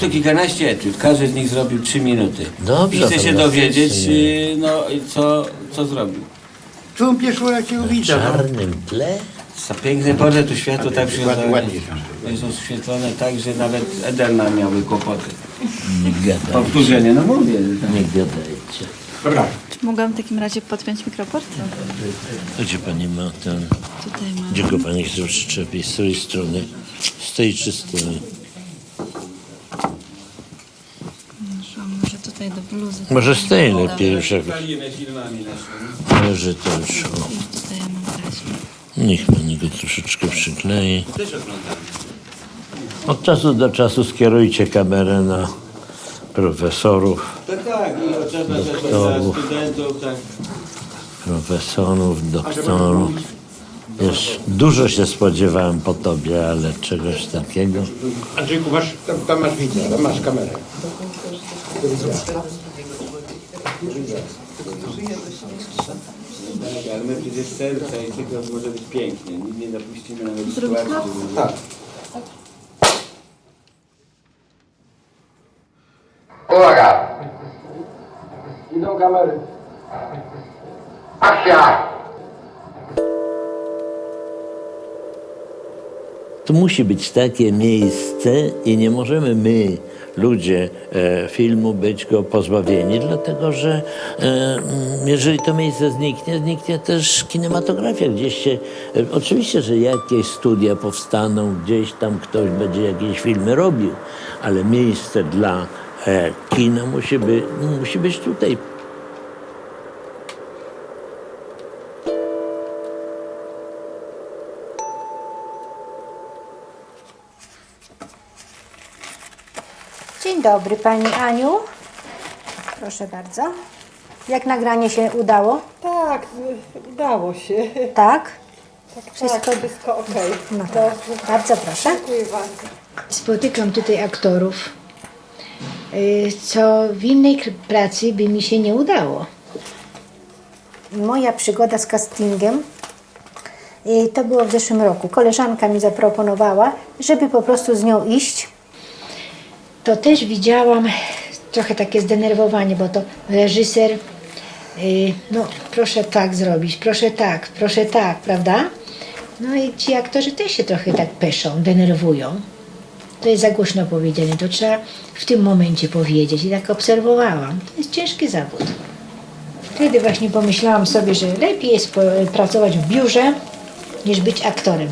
to kilkanaście etiud, każdy z nich zrobił trzy minuty. Dobrze, I chcę się dowiedzieć, y, no, co, co zrobił. Tu pierwszy raz cię widzę. no. czarnym tle? Za piękny portret tu światło tak przychodzi. ładnie Jest oświetlone tak, że nawet Edelna miały kłopoty. Nie gadajcie. Powtórzenie, no mówię. tak. Nie gadajcie. Dobra. Czy mogłam w takim razie podpiąć mikroport? Gdzie pani ma ten... Tutaj mam. Gdzie go pani chce przyczepić? Z tej strony? Z tej czy z tej? Szłam może tutaj do bluzy. Może z tej lepiej naszymi. leży to już. O. Tutaj ja mam taśmę. Niech pani go troszeczkę przyklei. Od czasu do czasu skierujcie kamerę na profesorów, Tak, tak, i od czasu do czasu dla Doktorów. studentów, tak. profesorów, doktorów. Wiesz, dużo się spodziewałem po tobie, ale czegoś takiego. Andrzejku, masz, tam, tam masz widzę, tam masz kamerę. Tak, ale my przecież serca i tylko może być pięknie. Nie, nie dopuścimy nawet Zrobić sytuacji, żeby... Tak. Uwaga! Idą kamery. Akcja! Tu musi być takie miejsce i nie możemy my, ludzie e, filmu, być go pozbawieni, dlatego że e, jeżeli to miejsce zniknie, zniknie też kinematografia. Gdzieś się, e, oczywiście, że jakieś studia powstaną, gdzieś tam ktoś będzie jakieś filmy robił, ale miejsce dla e, kina musi, by, musi być tutaj. Dzień dobry Pani Aniu. Proszę bardzo. Jak nagranie się udało? Tak, udało się. Tak? Wszystko, Wszystko- tak, wszystko okej. No to bardzo proszę. Dziękuję bardzo. Spotykam tutaj aktorów, y, co w innej pracy by mi się nie udało. Moja przygoda z castingiem y, to było w zeszłym roku. Koleżanka mi zaproponowała, żeby po prostu z nią iść. To też widziałam trochę takie zdenerwowanie, bo to reżyser, y, no proszę tak zrobić, proszę tak, proszę tak, prawda? No i ci aktorzy też się trochę tak peszą, denerwują. To jest za głośno powiedziane, to trzeba w tym momencie powiedzieć. I tak obserwowałam. To jest ciężki zawód. Wtedy właśnie pomyślałam sobie, że lepiej jest po- pracować w biurze, niż być aktorem.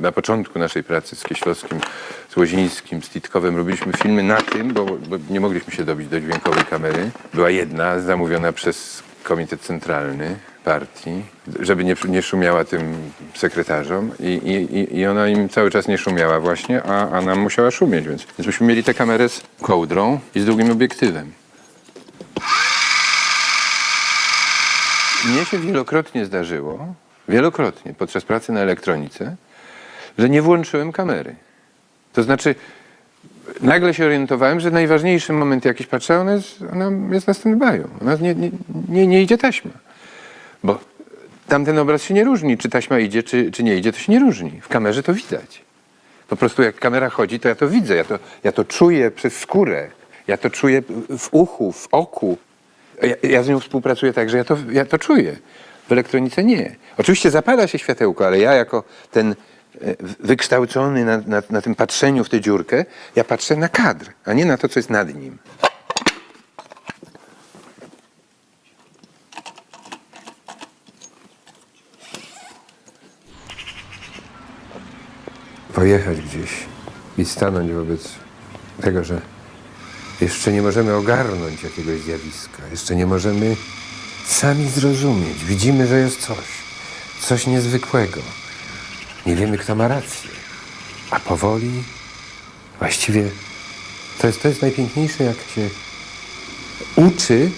Na początku naszej pracy z Kieślowskim, z Łozińskim, z Titkowem robiliśmy filmy na tym, bo, bo nie mogliśmy się dobić do dźwiękowej kamery. Była jedna zamówiona przez Komitet Centralny Partii, żeby nie, nie szumiała tym sekretarzom i, i, i ona im cały czas nie szumiała właśnie, a, a nam musiała szumieć, więc, więc myśmy mieli tę kamerę z kołdrą i z długim obiektywem. Mnie się wielokrotnie zdarzyło, wielokrotnie podczas pracy na elektronice, że nie włączyłem kamery. To znaczy, nagle się orientowałem, że najważniejszy moment jakiś patrzę, ona jest, ona jest na stand-by'u. Ona nie, nie, nie, nie idzie taśma. Bo tamten obraz się nie różni, czy taśma idzie, czy, czy nie idzie, to się nie różni. W kamerze to widać. Po prostu jak kamera chodzi, to ja to widzę, ja to, ja to czuję przez skórę, ja to czuję w uchu, w oku. Ja, ja z nią współpracuję tak, że ja to, ja to czuję. W elektronice nie. Oczywiście zapala się światełko, ale ja jako ten wykształcony na, na, na tym patrzeniu w tę dziurkę, ja patrzę na kadr, a nie na to, co jest nad nim. Pojechać gdzieś i stanąć wobec tego, że jeszcze nie możemy ogarnąć jakiegoś zjawiska, jeszcze nie możemy sami zrozumieć. Widzimy, że jest coś, coś niezwykłego. Nie wiemy, kto ma rację. A powoli, właściwie, to jest, to jest najpiękniejsze, jak się uczy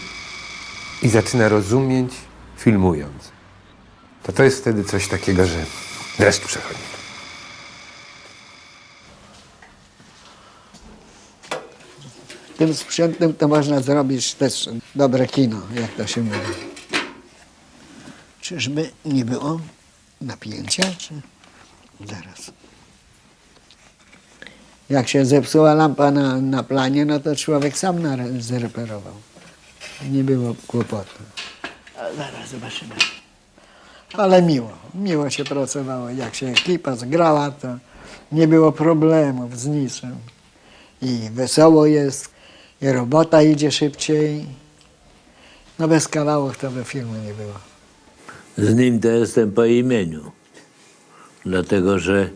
i zaczyna rozumieć, filmując. To to jest wtedy coś takiego, że dreszcz przechodzi. Tym sprzętem to można zrobić też dobre kino, jak to się mówi. Czyżby nie było napięcia? Czy... Zaraz. Jak się zepsuła lampa na, na planie, no to człowiek sam nare- zreperował. Nie było kłopotu. A zaraz zobaczymy. Ale miło, miło się pracowało. Jak się ekipa zgrała, to nie było problemów z niczym. I wesoło jest, i robota idzie szybciej. No bez kawałów to by filmu nie było. Z nim to jestem po imieniu. Dlatego, że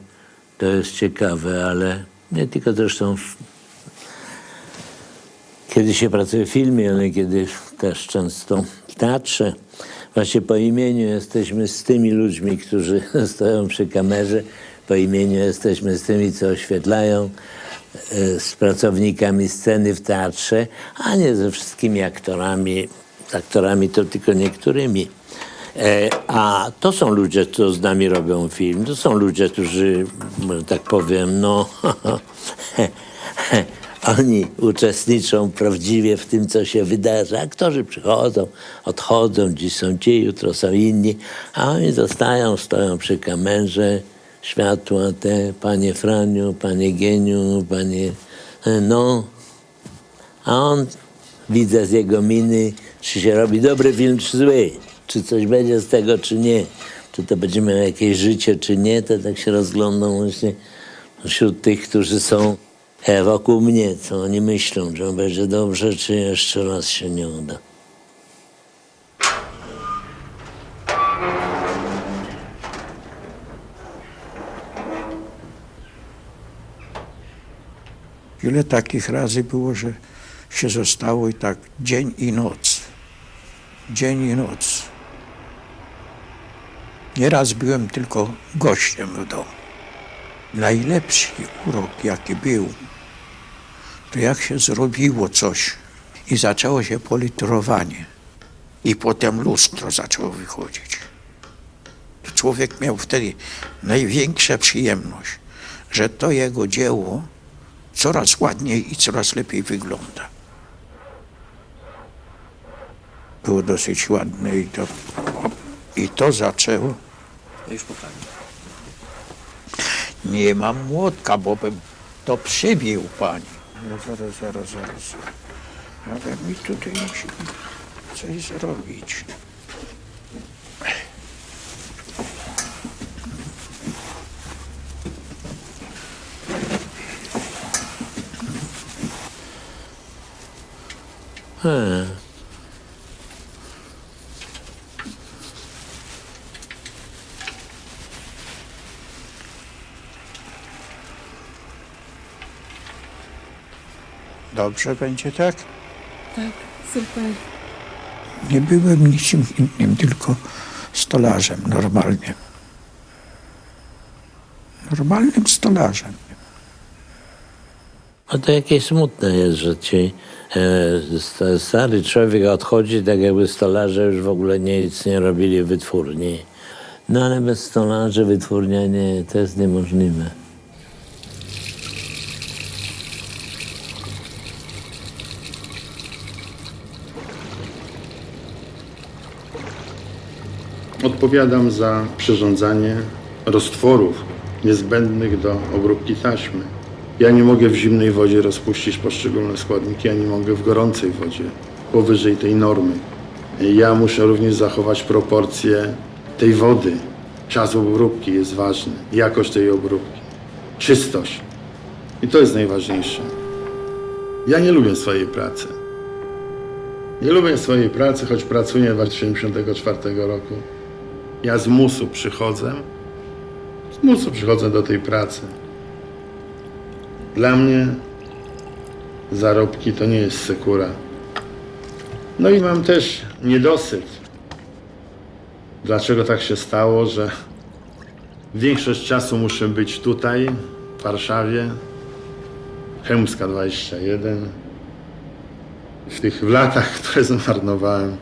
to jest ciekawe, ale nie tylko zresztą kiedy się pracuje w filmie, ale kiedy też często w teatrze. Właśnie po imieniu jesteśmy z tymi ludźmi, którzy stoją przy kamerze. Po imieniu jesteśmy z tymi, co oświetlają, e, z pracownikami sceny w teatrze, a nie ze wszystkimi aktorami. Z aktorami to tylko niektórymi. E, A to są ludzie, co z nami robią film. To są ludzie, którzy, że tak powiem, no, oni uczestniczą prawdziwie w tym, co się wydarza. Aktorzy przychodzą, odchodzą, dziś są ci, jutro są inni, a oni zostają, stoją przy kamerze, światła te, panie Franiu, panie Geniu, panie, e, no, a on, widzę z jego miny, czy się robi dobry film, czy zły. Czy coś będzie z tego, czy nie. Czy to będzie miało jakieś życie, czy nie. To tak się rozglądam właśnie wśród tych, którzy są e, wokół mnie. Co oni myślą, że będzie dobrze, czy jeszcze raz się nie uda. Ile takich razy było, że się zostało i tak dzień i noc. Dzień i noc. Nieraz byłem tylko gościem w domu. Najlepszy urok, jaki był, to jak się zrobiło coś i zaczęło się politorowanie i potem lustro zaczęło wychodzić. Człowiek miał wtedy największą przyjemność, że to jego dzieło coraz ładniej i coraz lepiej wygląda. Było dosyć ładne i to, i to zaczęło. Już pokażę. Nie mam młotka, bo bym to przybił pani. No zaraz, zaraz, zaraz. Ale mi tutaj musi coś zrobić. E, Dobrze będzie tak? Tak, super. Nie byłem niczym innym, tylko stolarzem normalnie. Normalnym stolarzem. A to jakieś smutne jest, że ci e, sta- stary człowiek odchodzi, tak jakby stolarze już w ogóle nic nie robili w wytwórni. No ale bez stolarzy wytwórnia nie, to jest niemożliwe. Odpowiadam za przyrządzanie roztworów niezbędnych do obróbki taśmy. Ja nie mogę w zimnej wodzie rozpuścić poszczególne składniki, ja nie mogę w gorącej wodzie powyżej tej normy. Ja muszę również zachować proporcje tej wody. Czas obróbki jest ważny, jakość tej obróbki, czystość. I to jest najważniejsze. Ja nie lubię swojej pracy. Nie lubię swojej pracy, choć pracuję od 1974 roku. Ja z musu przychodzę. Z musu przychodzę do tej pracy. Dla mnie zarobki to nie jest sekura. No i mam też niedosyt. Dlaczego tak się stało, że większość czasu muszę być tutaj, w Warszawie, Chełmska 21. W tych latach, które zmarnowałem,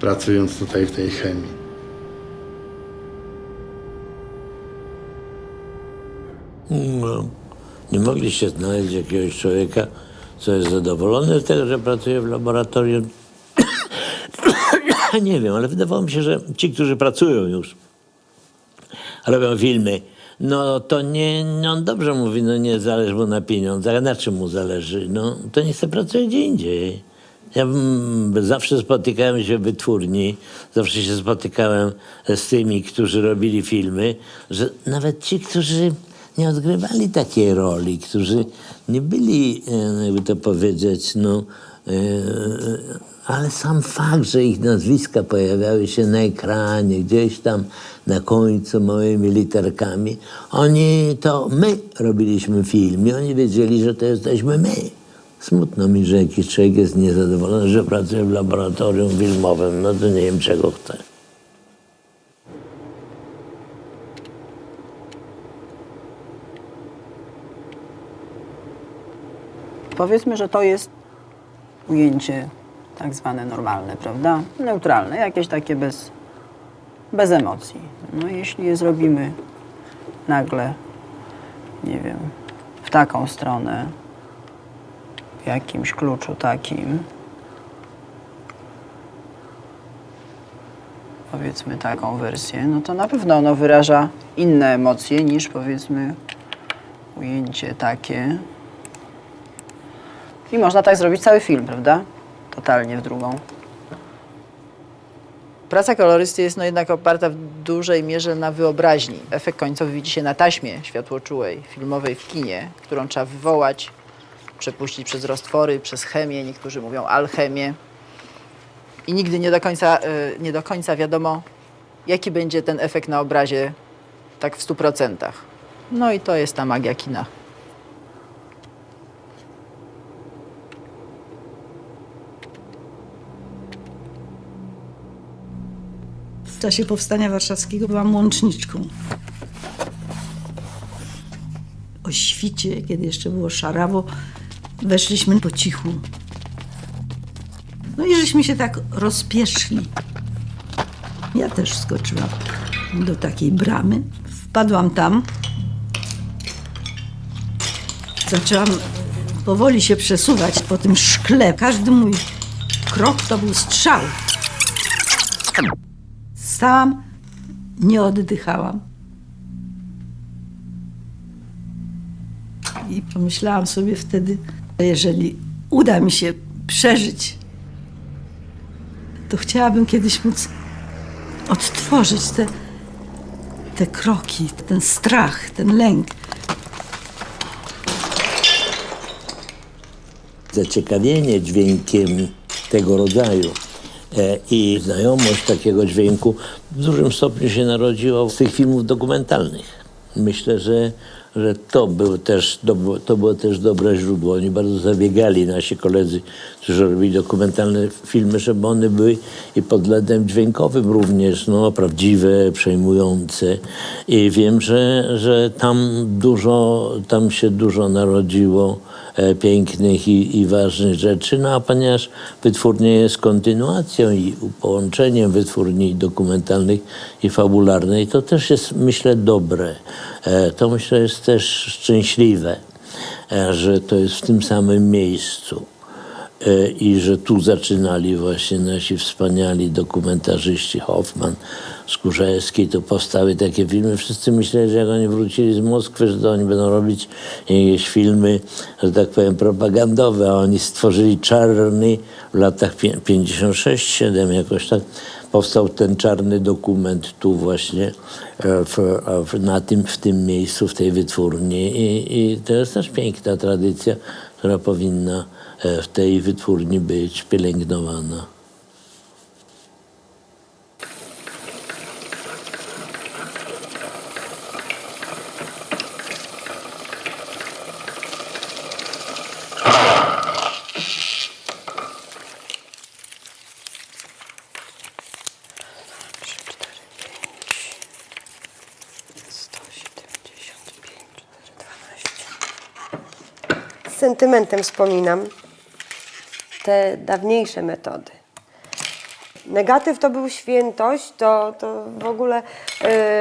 pracując tutaj w tej chemii. No, nie mogliście znaleźć jakiegoś człowieka, co jest zadowolony z tego, że pracuje w laboratorium. nie wiem, ale wydawało mi się, że ci, którzy pracują już, robią filmy, no to nie, no dobrze mówi, no nie zależy mu na pieniądzach, a na czym mu zależy? No to nie chce pracować gdzie indziej. Ja mm, zawsze spotykałem się w wytwórni, zawsze się spotykałem z tymi, którzy robili filmy, że nawet ci, którzy nie odgrywali takiej roli, którzy nie byli, e, jakby to powiedzieć, no, e, ale sam fakt, że ich nazwiska pojawiały się na ekranie, gdzieś tam na końcu małymi literkami, oni to my robiliśmy film i oni wiedzieli, że to jesteśmy my. Smutno mi, że jakiś człowiek jest niezadowolony, że pracuje w laboratorium filmowym, no to nie wiem czego chce. Powiedzmy, że to jest ujęcie tak zwane normalne, prawda? Neutralne, jakieś takie bez, bez emocji. No jeśli je zrobimy nagle, nie wiem, w taką stronę, jakimś kluczu takim, powiedzmy taką wersję, no to na pewno ono wyraża inne emocje niż powiedzmy ujęcie takie. I można tak zrobić cały film, prawda? Totalnie w drugą. Praca kolorysty jest no jednak oparta w dużej mierze na wyobraźni. Efekt końcowy widzi się na taśmie światłoczułej, filmowej w kinie, którą trzeba wywołać, przepuścić przez roztwory, przez chemię, niektórzy mówią alchemię. I nigdy nie do końca, y, nie do końca wiadomo, jaki będzie ten efekt na obrazie tak w stu procentach. No i to jest ta magia kina. W czasie powstania warszawskiego byłam łączniczką. O świcie, kiedy jeszcze było szarawo, weszliśmy po cichu. No i żeśmy się tak rozpieszli. Ja też skoczyłam do takiej bramy. Wpadłam tam. Zaczęłam powoli się przesuwać po tym szkle. Każdy mój krok to był strzał. Stałam, nie oddychałam. I pomyślałam sobie wtedy, jeżeli uda mi się przeżyć, to chciałabym kiedyś móc odtworzyć te, te kroki, ten strach, ten lęk. zaciekawienie dźwiękiem tego rodzaju e, i znajomość takiego dźwięku w dużym stopniu się narodziło z tych filmów dokumentalnych. Myślę, że, że to, był też, to, było, też dobre źródło. Oni bardzo zabiegali, nasi koledzy, którzy robili dokumentalne filmy, żeby one były i pod względem dźwiękowym również no, prawdziwe, przejmujące. I wiem, że, że tam dużo, tam się dużo narodziło pięknych i, i ważnych rzeczy, no a ponieważ wytwórnia jest kontynuacją i połączeniem wytwórni dokumentalnych i fabularnej, to też jest, myślę, dobre. E, To myślę jest też szczęśliwe, e, że to jest w tym samym miejscu. E, i że tu zaczynali właśnie nasi wspaniali dokumentarzyści Hoffman, Skórzewski, to powstały takie filmy. Wszyscy myśleli, że jak oni wrócili z Moskwy, że to oni będą robić jakieś filmy, że tak powiem, propagandowe, a oni stworzyli czarny w latach pię- 56-7 jakoś tak. Powstał ten czarny dokument tu właśnie e, w, w, na tym, w tym miejscu, w tej wytwórni I, i to jest też piękna tradycja, która powinna e, w tej wytwórni być pielęgnowana. Sentymentem wspominam te dawniejsze metody. Negatyw to był świętość, to, to w ogóle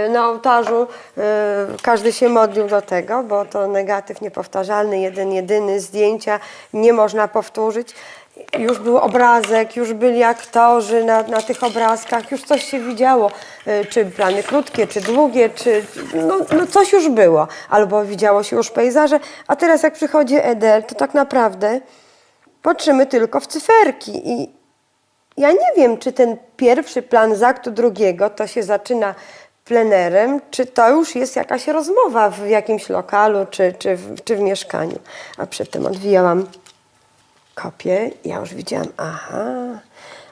y, na ołtarzu y, każdy się modlił do tego, bo to negatyw niepowtarzalny, jeden, jedyny, zdjęcia nie można powtórzyć. Już był obrazek, już byli aktorzy na, na tych obrazkach, już coś się widziało, y, czy plany krótkie, czy długie, czy no, no coś już było, albo widziało się już pejzaże, a teraz jak przychodzi Edel, to tak naprawdę patrzymy tylko w cyferki i ja nie wiem, czy ten pierwszy plan z aktu drugiego to się zaczyna plenerem, czy to już jest jakaś rozmowa w jakimś lokalu, czy, czy, w, czy w mieszkaniu. A przedtem odwijałam kopię ja już widziałam, aha,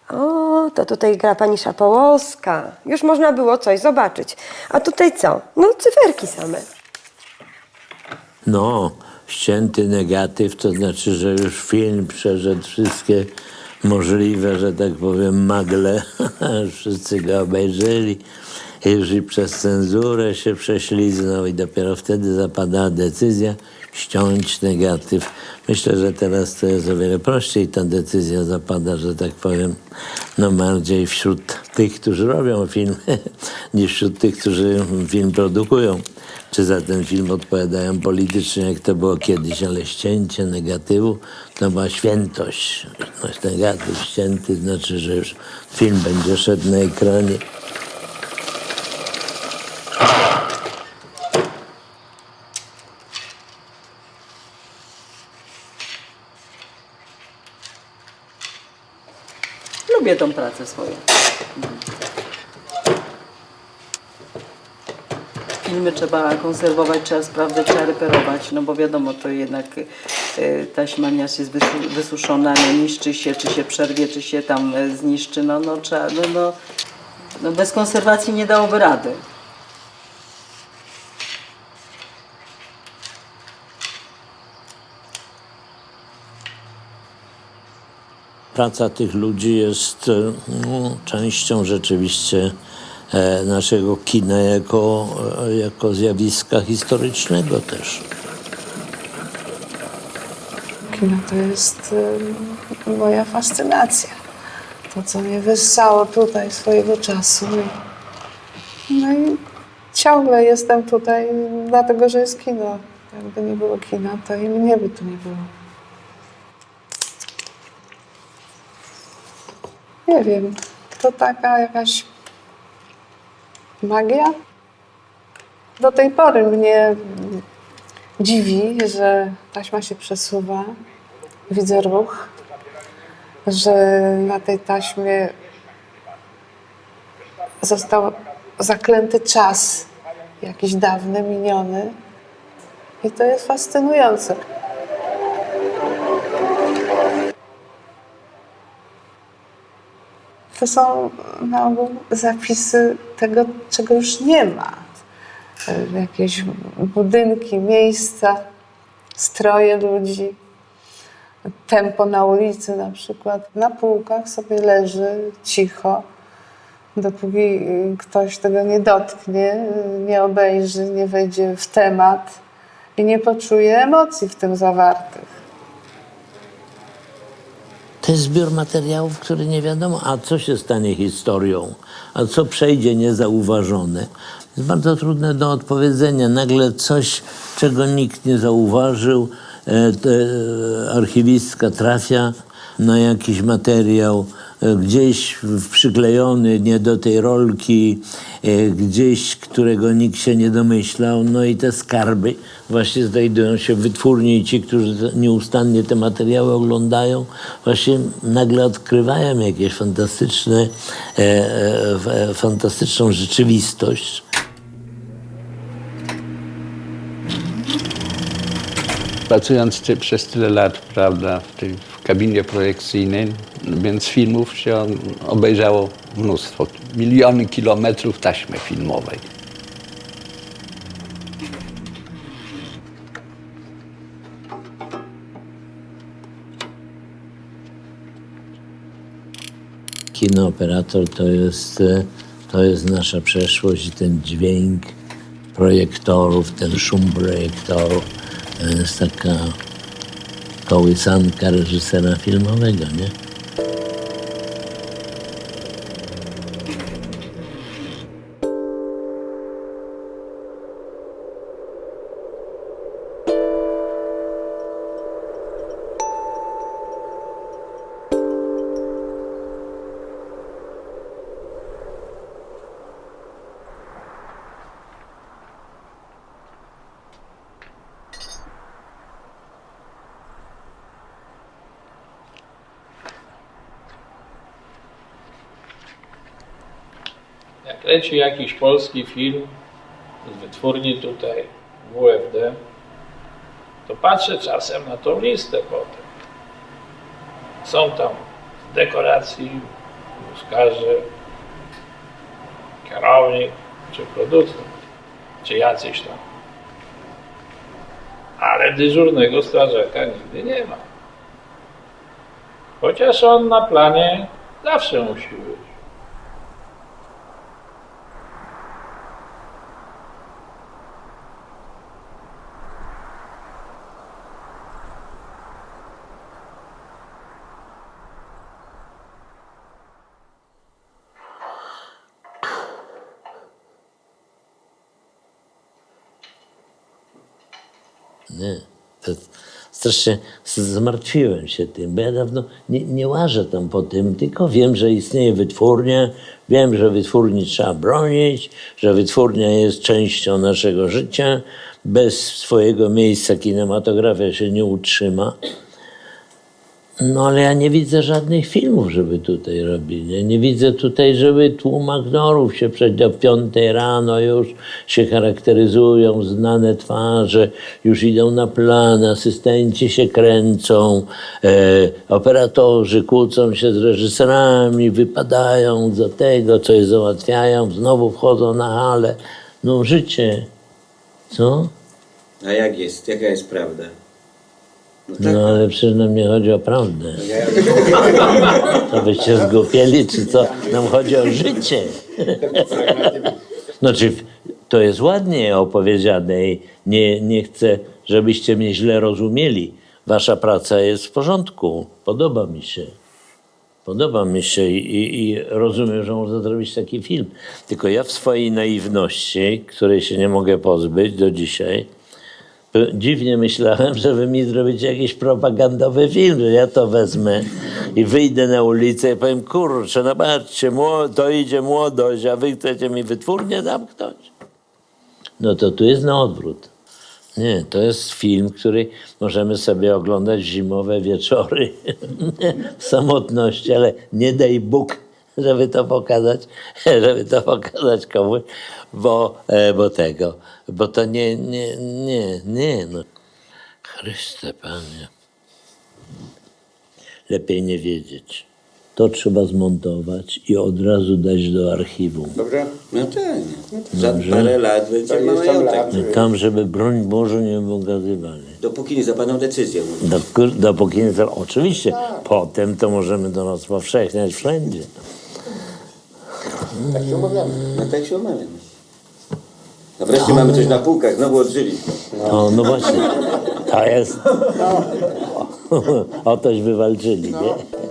o, to tutaj gra pani Szapołowska. Już można było coś zobaczyć. A tutaj co? No cyferki same. No, ścięty negatyw, to znaczy, że już film przeszedł wszystkie możliwe, że tak powiem, magle. Wszyscy go obejrzeli. Już i przez cenzurę się prześliznął i dopiero wtedy zapadała decyzja ściąć negatyw. Myślę, że teraz to jest o wiele prościej ta decyzja zapada, że tak powiem, no bardziej wśród tych, którzy robią film, niż wśród tych, którzy film produkują. Czy za ten film odpowiadają politycznie, jak to było kiedyś, ale ścięcie negatywu to była świętość. Negatyw ścięty znaczy, że już film będzie szedł na ekranie. Lubię tą pracę swoją. Filmy trzeba konserwować, trzeba sprawdzać, trzeba reperować, no bo wiadomo, to jednak e, taśma nieraz jest wysu- wysuszona, no, niszczy się, czy się przerwie, czy się tam e, zniszczy, no, no trzeba, no, no, no bez konserwacji nie dałoby rady. Praca tych ludzi jest e, no, częścią rzeczywiście e, naszego kina jako, e, jako zjawiska historycznego też. Kino to jest moja fascynacja. To, co mnie wyssało tutaj swojego czasu. No i ciągle jestem tutaj, dlatego że jest kino. Jakby nie było kina, to i mnie by tu nie było. Nie wiem, to taka jakaś magia. Do tej pory mnie dziwi, że taśma się przesuwa, widzę ruch, że na tej taśmie został zaklęty czas, jakiś dawny, miniony. I to jest fascynujące. To są na ogół zapisy tego, czego już nie ma. E, Jakieś budynki, miejsca, stroje ludzi, tempo na ulicy na przykład. Na półkach sobie leży cicho, dopóki ktoś tego nie dotknie, nie obejrzy, nie wejdzie w temat i nie poczuje emocji w tym zawartych. To jest zbiór materiałów, który nie wiadomo, a co się stanie historią, a co przejdzie niezauważone. Jest bardzo trudne do odpowiedzenia. Nagle coś, czego nikt nie zauważył, e, e, archiwistka trafia na jakiś materiał, gdzieś w- przyklejony nie do tej rolki, e, gdzieś, którego nikt się nie domyślał. No i te skarby właśnie znajdują się w wytwórni i ci, którzy nieustannie te materiały oglądają, właśnie nagle odkrywają jakieś fantastyczne, e, e, e, fantastyczną rzeczywistość. Pracując ty, przez tyle lat, prawda, w tej kabinie projekcyjnej, więc filmów się obejrzało mnóstwo. Miliony kilometrów taśmy filmowej. Kinooperator to jest, e, to jest nasza przeszłość i ten dźwięk projektorów, ten szum projektorów. To jest taka kołysanka reżysera filmowego, nie? Leci jakiś polski film z wytwórni tutaj, WFD, to patrzę czasem na tą listę potem. Są tam dekoracji, wózkarze, kierownik, czy producent, czy jacyś tam. Ale dyżurnego strażaka nigdy nie ma. Chociaż on na planie zawsze musi być. Nie. To strasznie zmartwiłem się tym, bo ja dawno nie, nie łażę tam po tym, tylko wiem, że istnieje wytwórnia, wiem, że wytwórni trzeba bronić, że wytwórnia jest częścią naszego życia. Bez swojego miejsca kinematografia się nie utrzyma. No ale ja nie widzę żadnych filmów, żeby tutaj robili. Ja nie widzę tutaj, żeby tłum aktorów się przed do piątej rano już się charakteryzują, znane twarze, już idą na plan, asystenci się kręcą, e, operatorzy kłócą się z reżyserami, wypadają za tego, coś załatwiają, znowu wchodzą na halę. No życie, co? A jak jest? Jaka jest prawda? No tak. No ale przecież nam nie chodzi o prawdę. To byście zgłupieli, czy co? Nam chodzi o życie. Znaczy, to jest ładnie opowiedziane i nie, nie chcę, żebyście mnie źle rozumieli. Wasza praca jest w porządku. Podoba mi się. Podoba mi się i, i, i rozumiem, że można zrobić taki film. Tylko ja w swojej naiwności, której się nie mogę pozbyć do dzisiaj, dziwnie myślałem, że wy mi zrobicie jakiś propagandowy film, że ja to wezmę i wyjdę na ulicę i powiem, kurczę, no patrzcie, to idzie młodość, a wy chcecie mi wytwórnię zamknąć? No to tu jest na odwrót. Nie, to jest film, który możemy sobie oglądać zimowe wieczory w samotności, ale nie daj Bóg, żeby to pokazać, żeby to pokazać komuś, bo, e, bo tego, bo to nie, nie, nie, nie, no. Chryste Panie. Lepiej nie wiedzieć. To trzeba zmontować i od razu dać do archiwum. Dobra? No tak. Za Dobrze. parę lat będzie majątek. Tam, żeby broń Boże nie pokazywali. Dopóki nie zapadną decyzję. Do, dopóki nie Oczywiście, potem to możemy do nas powszechniać wszędzie. Tak się umawiamy. No tak się umawiamy. No wreszcie mamy coś na półkach, znowu odżyliśmy. No, no właśnie, to jest. O, o toś wywalczyli, nie?